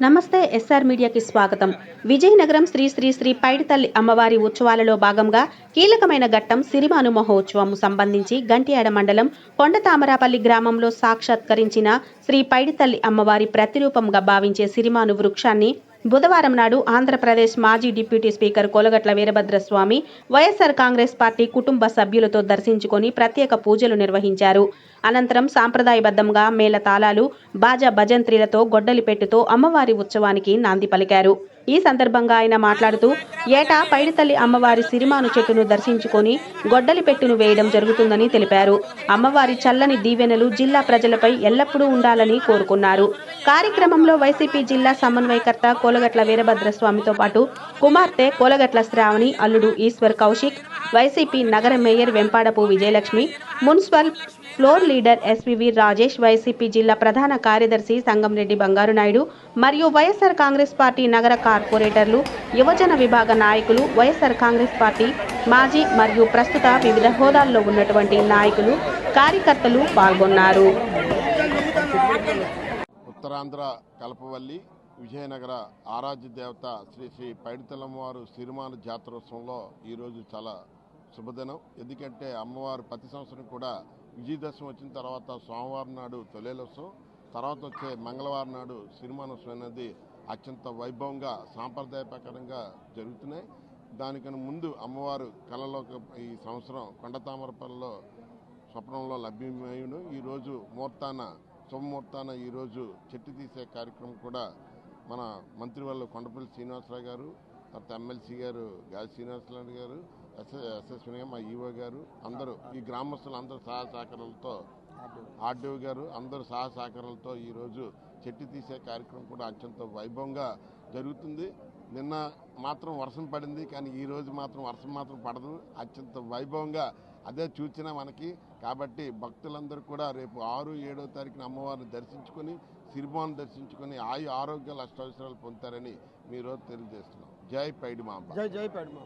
నమస్తే ఎస్ఆర్ మీడియాకి స్వాగతం. విజయనగరం శ్రీ శ్రీ శ్రీ పైడితల్లి అమ్మవారి ఉత్సవాలలో భాగంగా కీలకమైన ఘట్టం సిరిమాను మహోత్సవం సంబంధించి గంటియాడ మండలం కొండ తామరాపల్లి గ్రామంలో సాక్షాత్కరించిన శ్రీ పైడితల్లి అమ్మవారి ప్రతిరూపంగా భావించే సిరిమాను వృక్షాన్ని బుధవారం నాడు ఆంధ్రప్రదేశ్ మాజీ deputy speaker Kolagatla Veerabhadraswamy YSR Congress Party కుటుంబ సభ్యులతో దర్శించుకొని ప్రత్యేక పూజలు నిర్వహించారు. అనంతరం సాంప్రదాయబద్ధంగా మేళ తాళాలు బాజా భజంత్రీలతో గొడ్డలిపెట్టుతో అమ్మవారి ఉత్సవానికి నాంది పలికారు. ఈ సందర్భంగా ఆయన మాట్లాడుతూ ఏటా పైడితల్లి అమ్మవారి సిరిమాను చెట్టును దర్శించుకొని గొడ్డలి పెట్టును వేయడం జరుగుతుందని తెలిపారు. అమ్మవారి చల్లని దీవెనలు జిల్లా ప్రజలపై ఎల్లప్పుడూ ఉండాలని కోరుకున్నారు. కార్యక్రమంలో వైసీపీ జిల్లా సమన్వయకర్త కోలగట్ల వీరభద్రస్వామితో పాటు కుమార్తె కోలగట్ల శ్రావణి అల్లుడు ఈశ్వర్ కౌశిక్ వైసీపీ నగర mayor Vempadapu Vijayalakshmi municipal floor leader SVV Rajesh YCP జిల్లా ప్రధాన కార్యదర్శి సంగంరెడ్డి బంగారు నాయుడు మరియు వైఎస్ఆర్ కాంగ్రెస్ పార్టీ నగర కార్పొరేటర్లు యువజన విభాగ నాయకులు వైఎస్ఆర్ కాంగ్రెస్ పార్టీ మాజీ మరియు ప్రస్తుత వివిధ హోదాల్లో ఉన్నటువంటి నాయకులు కార్యకర్తలు పాల్గొన్నారు. ఉత్తరాంధ్ర కల్పవల్లి విజయనగర ఆరాధ్య దేవత శ్రీ శ్రీ పైడితలమ్మవారు సిరిమాన జాతరోత్సవంలో ఈరోజు చాలా శుభదినం. ఎందుకంటే అమ్మవారు ప్రతి సంవత్సరం కూడా విజయదశమి వచ్చిన తర్వాత సోమవారం నాడు తొలేలోత్సవం తర్వాత వచ్చే మంగళవారం నాడు సిరిమానోత్సవం అనేది అత్యంత వైభవంగా సాంప్రదాయ ప్రకారంగా జరుగుతున్నాయి. దానికన్నా ముందు అమ్మవారు కళలో ఈ సంవత్సరం కొండతామరపల్లిలో స్వప్నంలో లభ్యమైన ఈరోజు ముహూర్తాన శుభముహూర్తాన ఈరోజు చెట్టు తీసే కార్యక్రమం కూడా మన మంత్రి కొండపల్లి శ్రీనివాసరావు గారు తర్వాత ఎమ్మెల్సీ గారు గాలి శ్రీనివాసరావు గారు ఎస్ఎస్ మా ఈవో గారు అందరూ ఈ గ్రామస్తులు అందరూ సహాయ సహకారాలతో ఆర్డీఓ గారు అందరూ సహాయ సహకారాలతో ఈరోజు చెట్టు తీసే కార్యక్రమం కూడా అత్యంత వైభవంగా జరుగుతుంది. నిన్న మాత్రం వర్షం పడింది కానీ ఈ రోజు మాత్రం వర్షం మాత్రం పడదు. అత్యంత వైభవంగా అదే చూచిన మనకి. కాబట్టి భక్తులందరూ కూడా రేపు ఆరు ఏడో తారీఖున అమ్మవారిని దర్శించుకొని సిరిమాను దర్శించుకొని ఆయు ఆరోగ్యాలు అష్టవసరాలు పొందుతారని మీరు తెలియజేస్తున్నాం. जय पैडमा जय जय पैडमा